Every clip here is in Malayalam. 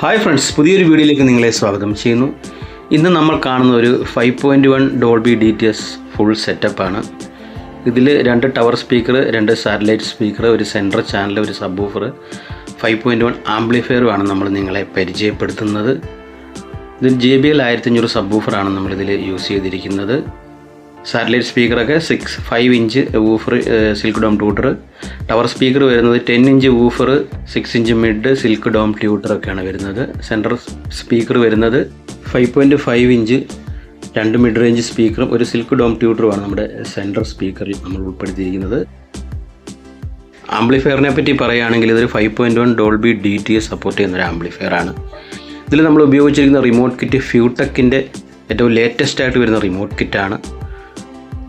ഹായ് ഫ്രണ്ട്സ് പുതിയൊരു വീഡിയോയിലേക്ക് നിങ്ങളെ സ്വാഗതം ചെയ്യുന്നു. ഇന്ന് നമ്മൾ കാണുന്ന ഒരു five point one Dolby D T S full സെറ്റപ്പാണ് ഇതിൽ രണ്ട് ടവർ സ്പീക്കർ രണ്ട് സാറ്റലൈറ്റ് സ്പീക്കർ ഒരു സെൻട്രൽ ചാനൽ ഒരു subwoofer five point one ആംപ്ലിഫയറുമാണ് നമ്മൾ നിങ്ങളെ പരിചയപ്പെടുത്തുന്നത്. ഇത് ജെ ബി എൽ ആയിരത്തി അഞ്ഞൂറ് സബ് ഓഫറാണ് നമ്മളിതിൽ യൂസ് ചെയ്തിരിക്കുന്നത്. Satellite സ്പീക്കറൊക്കെ six five inch woofer silk dome tweeter tower speaker വരുന്നത് ten inch woofer six inch mid silk dome ട്യൂട്ടറൊക്കെയാണ് വരുന്നത്. സെൻട്രൽ സ്പീക്കർ വരുന്നത് ഫൈവ് പോയിന്റ് ഫൈവ് ഇഞ്ച് രണ്ട് മിഡ് റേഞ്ച് സ്പീക്കറും ഒരു സിൽക്ക് ഡോം ട്യൂട്ടറുമാണ് നമ്മുടെ സെൻട്രൽ സ്പീക്കറിൽ നമ്മൾ ഉൾപ്പെടുത്തിയിരിക്കുന്നത്. ആംപ്ലിഫയറിനെ പറ്റി പറയുകയാണെങ്കിൽ ഇതൊരു five point one Dolby D T S support ചെയ്യുന്ന ആംപ്ലിഫയർ ആണ്. ഇതിൽ നമ്മൾ ഉപയോഗിച്ചിരിക്കുന്ന റിമോട്ട് കിറ്റ് ഫ്യൂടെക്കിന്റെ ഏറ്റവും ലേറ്റസ്റ്റ് ആയിട്ട് വരുന്ന remote കിറ്റാണ്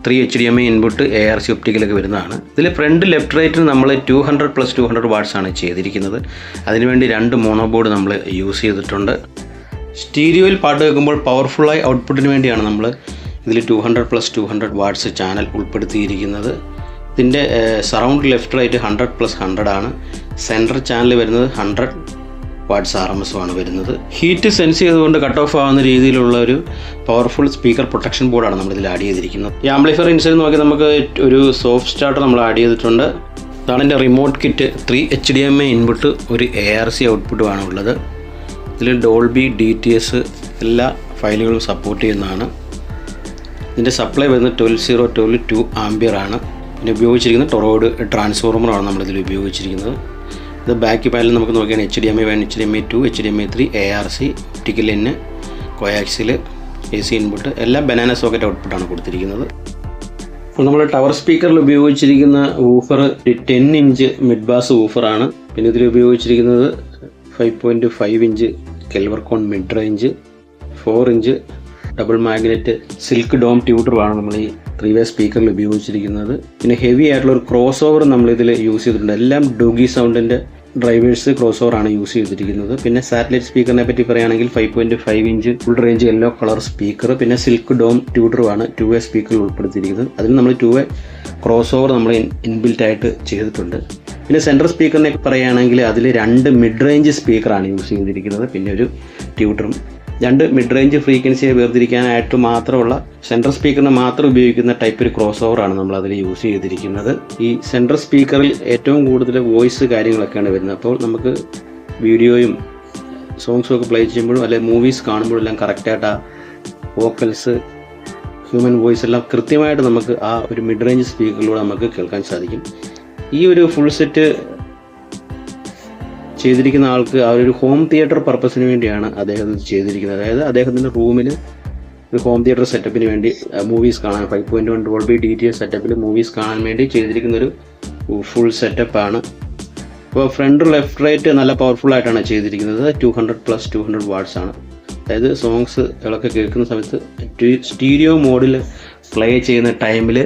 three H D M I input A R C ഒപ്റ്റിക്കലൊക്കെ വരുന്നതാണ്. ഇതിൽ ഫ്രണ്ട് ലെഫ്റ്റ് റൈറ്റിന് നമ്മൾ two hundred plus two hundred watts ആണ് ചെയ്തിരിക്കുന്നത്. അതിനുവേണ്ടി രണ്ട് മോണോ ബോർഡ് നമ്മൾ യൂസ് ചെയ്തിട്ടുണ്ട്. സ്റ്റീരിയോയിൽ പാട്ട് കേൾക്കുമ്പോൾ പവർഫുള്ളായി ഔട്ട്പുട്ടിന് വേണ്ടിയാണ് നമ്മൾ ഇതിൽ two hundred plus two hundred watts channel ഉൾപ്പെടുത്തിയിരിക്കുന്നത്. ഇതിന്റെ surround left right hundred plus hundred ആണ്. സെന്റർ ചാനൽ വരുന്നത് hundred watts R M S ആണ് വരുന്നത്. ഹീറ്റ് സെൻസ് ചെയ്തുകൊണ്ട് കട്ട് ഓഫ് ആവുന്ന രീതിയിലുള്ള ഒരു പവർഫുൾ സ്പീക്കർ പ്രൊട്ടക്ഷൻ ബോർഡാണ് നമ്മൾ ഇതിൽ ആഡ് ചെയ്തിരിക്കുന്നത്. ഈ ആംപ്ലിഫയർ ഇൻസൈഡ് നോക്കി നമുക്ക് ഒരു സോഫ്റ്റ് സ്റ്റാർട്ട് നമ്മൾ ആഡ് ചെയ്തിട്ടുണ്ട്. ഇതാണ് എന്റെ remote kit three H D M A input ഒരു എ ആർ സി ഔട്ട്പുട്ടുമാണ് ഉള്ളത്. ഇതിൽ ഡോൾബി ഡി ടി എസ് എല്ലാ ഫയലുകളും സപ്പോർട്ട് ചെയ്യുന്നതാണ്. ഇതിന്റെ സപ്ലൈ വരുന്നത് twelve zero twelve two ampere ആണ്. പിന്നെ ഉപയോഗിച്ചിരിക്കുന്നത് ടൊറോഡ് ട്രാൻസ്ഫോർമറാണ് നമ്മളിതിൽ ഉപയോഗിച്ചിരിക്കുന്നത്. ഇത് ബാക്ക് പാനൽ നമുക്ക് നോക്കിയാൽ H D M I one H D M I two H D M I three A R C optical and coaxial A C input എല്ലാം ബനാന സോക്കറ്റ് ഔട്ട്പുട്ടാണ് കൊടുത്തിരിക്കുന്നത്. അപ്പോൾ നമ്മൾ ടവർ സ്പീക്കറിൽ ഉപയോഗിച്ചിരിക്കുന്ന woofer ten inch mid bass ഊഫറാണ് പിന്നെ ഇതിൽ ഉപയോഗിച്ചിരിക്കുന്നത് five point five inch kevlar cone mid range four inch double magnet silk dome ട്യൂട്ടറുമാണ് നമ്മൾ ഈ ത്രീ വേ സ്പീക്കറിൽ ഉപയോഗിച്ചിരിക്കുന്നത്. പിന്നെ ഹെവി ആയിട്ടുള്ള ഒരു ക്രോസ് ഓവർ നമ്മളിതിൽ യൂസ് ചെയ്തിട്ടുണ്ട്. എല്ലാം ഡോഗി സൗണ്ടിന്റെ ഡ്രൈവേഴ്സ് ക്രോസ് ഓവർ ആണ് യൂസ് ചെയ്തിരിക്കുന്നത്. പിന്നെ സാറ്റലൈറ്റ് സ്പീക്കറിനെ പറ്റി പറയുകയാണെങ്കിൽ five point five inch full range yellow colour speaker പിന്നെ സിൽക്ക് ഡോം ട്യൂട്ടറുമാണ് ടു വേ സ്പീക്കറിൽ ഉൾപ്പെടുത്തിയിരിക്കുന്നത്. അതിൽ നമ്മൾ ടു വേ ക്രോസ് ഓവർ നമ്മൾ ഇൻബിൽറ്റ് ആയിട്ട് ചെയ്തിട്ടുണ്ട്. പിന്നെ സെൻട്രൽ സ്പീക്കറിനെ പറയുകയാണെങ്കിൽ അതിൽ രണ്ട് മിഡ് റേഞ്ച് സ്പീക്കറാണ് യൂസ് ചെയ്തിരിക്കുന്നത്. പിന്നെ ഒരു ട്യൂട്ടറും രണ്ട് മിഡ് റേഞ്ച് ഫ്രീക്വൻസിയെ വേർതിരിക്കാനായിട്ട് മാത്രമുള്ള സെൻട്രൽ സ്പീക്കറിന് മാത്രം ഉപയോഗിക്കുന്ന ടൈപ്പ് ഒരു ക്രോസ് ഓവറാണ് നമ്മൾ അതിൽ യൂസ് ചെയ്തിരിക്കുന്നത്. ഈ സെൻട്രൽ സ്പീക്കറിൽ ഏറ്റവും കൂടുതൽ വോയിസ് കാര്യങ്ങളൊക്കെയാണ് വരുന്നത്. അപ്പോൾ നമുക്ക് വീഡിയോയും സോങ്സും ഒക്കെ പ്ലേ ചെയ്യുമ്പോഴും അല്ലെങ്കിൽ മൂവീസ് കാണുമ്പോഴും എല്ലാം കറക്റ്റായിട്ട് ആ വോക്കൽസ് ഹ്യൂമൻ വോയിസ് എല്ലാം കൃത്യമായിട്ട് നമുക്ക് ആ ഒരു മിഡ് റേഞ്ച് സ്പീക്കറിലൂടെ നമുക്ക് കേൾക്കാൻ സാധിക്കും. ഈ ഒരു ഫുൾ സെറ്റ് ചെയ്തിരിക്കുന്ന ആൾക്ക് ആ ഒരു ഹോം തിയേറ്റർ പർപ്പസിന് വേണ്ടിയാണ് അദ്ദേഹം ചെയ്തിരിക്കുന്നത്. അതായത് അദ്ദേഹത്തിന്റെ റൂമിൽ ഒരു ഹോം തിയേറ്റർ സെറ്റപ്പിന് വേണ്ടി മൂവീസ് കാണാൻ five point one Dolby D T S സെറ്റപ്പിൽ മൂവീസ് കാണാൻ വേണ്ടി ചെയ്തിരിക്കുന്ന ഒരു ഫുൾ സെറ്റപ്പാണ് അപ്പോൾ ഫ്രണ്ട് ലെഫ്റ്റ് റൈറ്റ് നല്ല പവർഫുൾ ആയിട്ടാണ് ചെയ്തിരിക്കുന്നത്. Two hundred plus two hundred watts ആണ്. അതായത് സോങ്സ് ഇളൊക്കെ കേൾക്കുന്ന സമയത്ത് സ്റ്റീരിയോ മോഡിൽ പ്ലേ ചെയ്യുന്ന ടൈമിൽ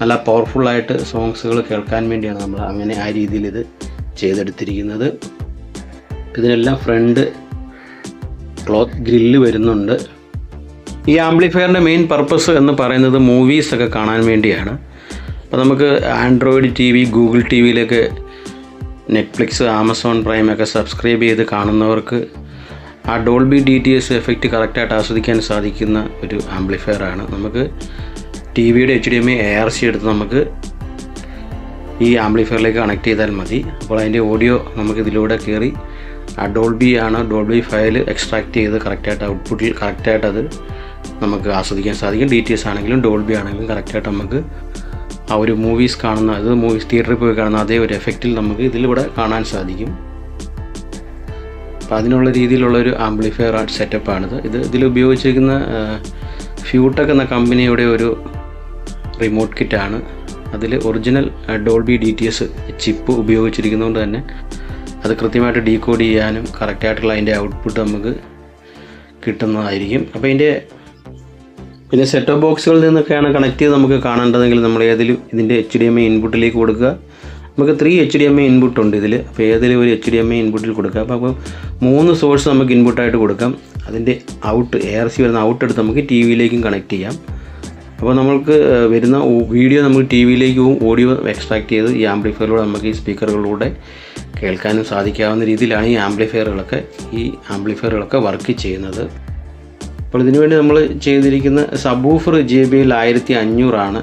നല്ല പവർഫുള്ളായിട്ട് സോങ്സുകൾ കേൾക്കാൻ വേണ്ടിയാണ് നമ്മൾ അങ്ങനെ ആ രീതിയിൽ ഇത് ചെയ്തെടുത്തിരിക്കുന്നത്. ഇതിനെല്ലാം ഫ്രണ്ട് ക്ലോത്ത് ഗ്രില്ല് വരുന്നുണ്ട്. ഈ ആംപ്ലിഫയറിന്റെ മെയിൻ പർപ്പസ് എന്ന് പറയുന്നത് മൂവീസൊക്കെ കാണാൻ വേണ്ടിയാണ്. അപ്പോൾ നമുക്ക് Android T V Google T വിയിലൊക്കെ നെറ്റ്ഫ്ലിക്സ് ആമസോൺ പ്രൈമൊക്കെ സബ്സ്ക്രൈബ് ചെയ്ത് കാണുന്നവർക്ക് ആ Dolby D T S effect കറക്റ്റായിട്ട് ആസ്വദിക്കാൻ സാധിക്കുന്ന ഒരു ആംപ്ലിഫയറാണ്. നമുക്ക് ടി വിയുടെ H D M A R C എടുത്ത് നമുക്ക് ഈ ആംപ്ലിഫയറിലേക്ക് കണക്ട് ചെയ്താൽ മതി. അപ്പോൾ അതിന്റെ ഓഡിയോ നമുക്കിതിലൂടെ കയറി ആ ആണ്. ഡോൾബി ഫയൽ എക്സ്ട്രാക്ട് ചെയ്ത് കറക്റ്റായിട്ട് ഔട്ട്പുട്ടിൽ കറക്റ്റായിട്ട് അത് നമുക്ക് ആസ്വദിക്കാൻ സാധിക്കും. ഡി ടി എസ് ആണെങ്കിലും ഡോൾബി ആണെങ്കിലും കറക്റ്റായിട്ട് നമുക്ക് ആ ഒരു മൂവീസ് കാണുന്ന അത് മൂവീസ് തിയേറ്ററിൽ പോയി കാണുന്ന അതേ ഒരു എഫക്റ്റിൽ നമുക്ക് ഇതിലൂടെ കാണാൻ സാധിക്കും. അപ്പോൾ അതിനുള്ള രീതിയിലുള്ളൊരു ആംപ്ലിഫയർ ആർട്ട് സെറ്റപ്പാണിത് ഇത് ഇതിൽ ഉപയോഗിച്ചിരിക്കുന്ന ഫ്യൂട്ടക് എന്ന കമ്പനിയുടെ ഒരു റിമോട്ട് കിറ്റാണ് അതിൽ original Dolby D T S chip ഉപയോഗിച്ചിരിക്കുന്നതുകൊണ്ട് തന്നെ അത് കൃത്യമായിട്ട് ഡീകോഡ് ചെയ്യാനും കറക്റ്റായിട്ടുള്ള അതിന്റെ ഔട്ട്പുട്ട് നമുക്ക് കിട്ടുന്നതായിരിക്കും. അപ്പോൾ ഇതിന്റെ പിന്നെ സെറ്റ് ബോക്സുകളിൽ നിന്നൊക്കെയാണ് കണക്ട് ചെയ്ത് നമുക്ക് കാണേണ്ടതെങ്കിൽ നമ്മൾ ഏതിൽ ഇതിന്റെ എച്ച് ഡി എം ഐ ഇൻപുട്ടിലേക്ക് കൊടുക്കുക. നമുക്ക് three H D M I input ഉണ്ട് ഇതിൽ അപ്പോൾ ഏതെങ്കിലും ഒരു എച്ച് ഡി എം ഐ ഇൻപുട്ടിൽ കൊടുക്കുക. അപ്പോൾ അപ്പോൾ മൂന്ന് സോഴ്സ് നമുക്ക് ഇൻപുട്ടായിട്ട് കൊടുക്കാം. അതിന്റെ ഔട്ട് എ ആർ സി വരുന്ന ഔട്ട് എടുത്ത് നമുക്ക് ടി വിയിലേക്കും കണക്ട് ചെയ്യാം. അപ്പോൾ നമ്മൾക്ക് വരുന്ന വീഡിയോ നമുക്ക് ടി വിയിലേക്ക് ഓഡിയോ എക്സ്ട്രാക്ട് ചെയ്ത് ഈ ആംപ്ലിഫയറിലൂടെ നമുക്ക് ഈ സ്പീക്കറുകളിലൂടെ കേൾക്കാനും സാധിക്കാവുന്ന രീതിയിലാണ് ഈ ആംപ്ലിഫയറുകളൊക്കെ ഈ ആംപ്ലിഫയറുകളൊക്കെ വർക്ക് ചെയ്യുന്നത്. അപ്പോൾ ഇതിനുവേണ്ടി നമ്മൾ ചെയ്തിരിക്കുന്ന സബൂഫർ ജെ ബി എൽ ആയിരത്തി അഞ്ഞൂറാണ്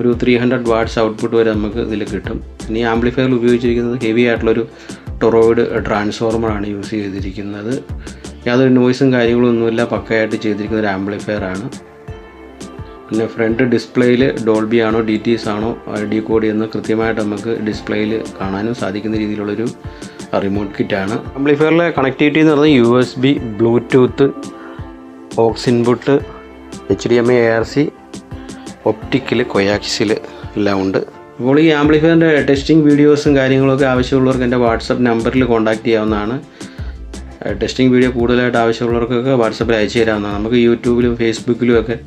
ഒരു ത്രീ ഹൺഡ്രഡ് വാട്ട്സ് ഔട്ട്പുട്ട് വരെ നമുക്ക് ഇതിൽ കിട്ടും. ഇനി ആംപ്ലിഫയർ ഉപയോഗിച്ചിരിക്കുന്നത് ഹെവി ആയിട്ടുള്ളൊരു ടൊറോയിഡ് ട്രാൻസ്ഫോർമറാണ് യൂസ് ചെയ്തിരിക്കുന്നത്. യാതൊരു നോയ്സും കാര്യങ്ങളൊന്നുമില്ല പക്കയായിട്ട് ചെയ്തിരിക്കുന്ന ഒരു ആംപ്ലിഫയർ ആണ് പിന്നെ ഫ്രണ്ട് ഡിസ്പ്ലേയിൽ ഡോൾബി ആണോ ഡി ടി എസ് ആണോ ഡി കോഡ് എന്ന് കൃത്യമായിട്ട് നമുക്ക് ഡിസ്പ്ലേയിൽ കാണാനും സാധിക്കുന്ന രീതിയിലുള്ളൊരു റിമോട്ട് കിറ്റാണ് ആംപ്ലിഫയറിലെ കണക്ടിവിറ്റി എന്ന് പറയുന്നത് U S B Bluetooth aux input H D M A R C optical coaxial എല്ലാം ഉണ്ട്. അപ്പോൾ ഈ ആംപ്ലിഫയറിന്റെ ടെസ്റ്റിംഗ് വീഡിയോസും കാര്യങ്ങളൊക്കെ ആവശ്യമുള്ളവർക്ക് എന്റെ വാട്സപ്പ് നമ്പറിൽ കോൺടാക്റ്റ് ചെയ്യാവുന്നതാണ്. ടെസ്റ്റിംഗ് വീഡിയോ കൂടുതലായിട്ട് ആവശ്യമുള്ളവർക്കൊക്കെ വാട്സപ്പിൽ അയച്ചു തരാവുന്നതാണ്. നമുക്ക് യൂട്യൂബിലും ഫേസ്ബുക്കിലും ഒക്കെ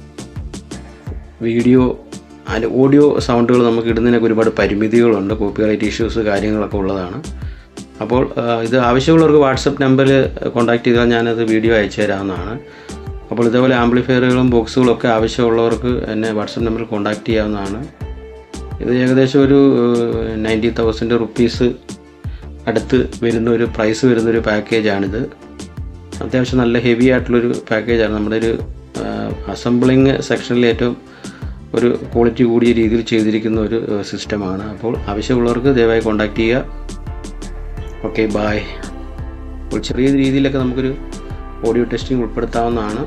വീഡിയോ അതിന്റെ ഓഡിയോ സൗണ്ടുകൾ നമുക്ക് ഇടുന്നതിനൊക്കെ ഒരുപാട് പരിമിതികളുണ്ട്. കോപ്പിറൈറ്റ് ഇഷ്യൂസ് കാര്യങ്ങളൊക്കെ ഉള്ളതാണ്. അപ്പോൾ ഇത് ആവശ്യമുള്ളവർക്ക് വാട്സപ്പ് നമ്പറിൽ കോൺടാക്ട് ചെയ്താൽ ഞാനത് വീഡിയോ അയച്ചു തരാവുന്നതാണ്. അപ്പോൾ ഇതേപോലെ ആംപ്ലിഫയറുകളും ബോക്സുകളും ഒക്കെ ആവശ്യമുള്ളവർക്ക് എന്നെ വാട്സപ്പ് നമ്പറിൽ കോൺടാക്ട് ചെയ്യാവുന്നതാണ്. ഇത് ഏകദേശം ഒരു നയന്റി തൗസൻഡ് റുപ്പീസ് അടുത്ത് വരുന്ന ഒരു പ്രൈസ് വരുന്ന ഒരു പാക്കേജാണിത്. അത്യാവശ്യം നല്ല ഹെവി ആയിട്ടുള്ളൊരു പാക്കേജാണ്. നമ്മുടെ ഒരു അസംബ്ലിങ് സെക്ഷനിൽ ഏറ്റവും ഒരു ക്വാളിറ്റി കൂടിയ രീതിയിൽ ചെയ്തിരിക്കുന്ന ഒരു സിസ്റ്റമാണ് അപ്പോൾ ആവശ്യമുള്ളവർക്ക് ദയവായി കോൺടാക്റ്റ് ചെയ്യുക. ഓക്കെ ബായ് അപ്പോൾ ചെറിയ രീതിയിലൊക്കെ നമുക്കൊരു ഓഡിയോ ടെസ്റ്റിംഗ് ഉൾപ്പെടുത്താവുന്നതാണ്.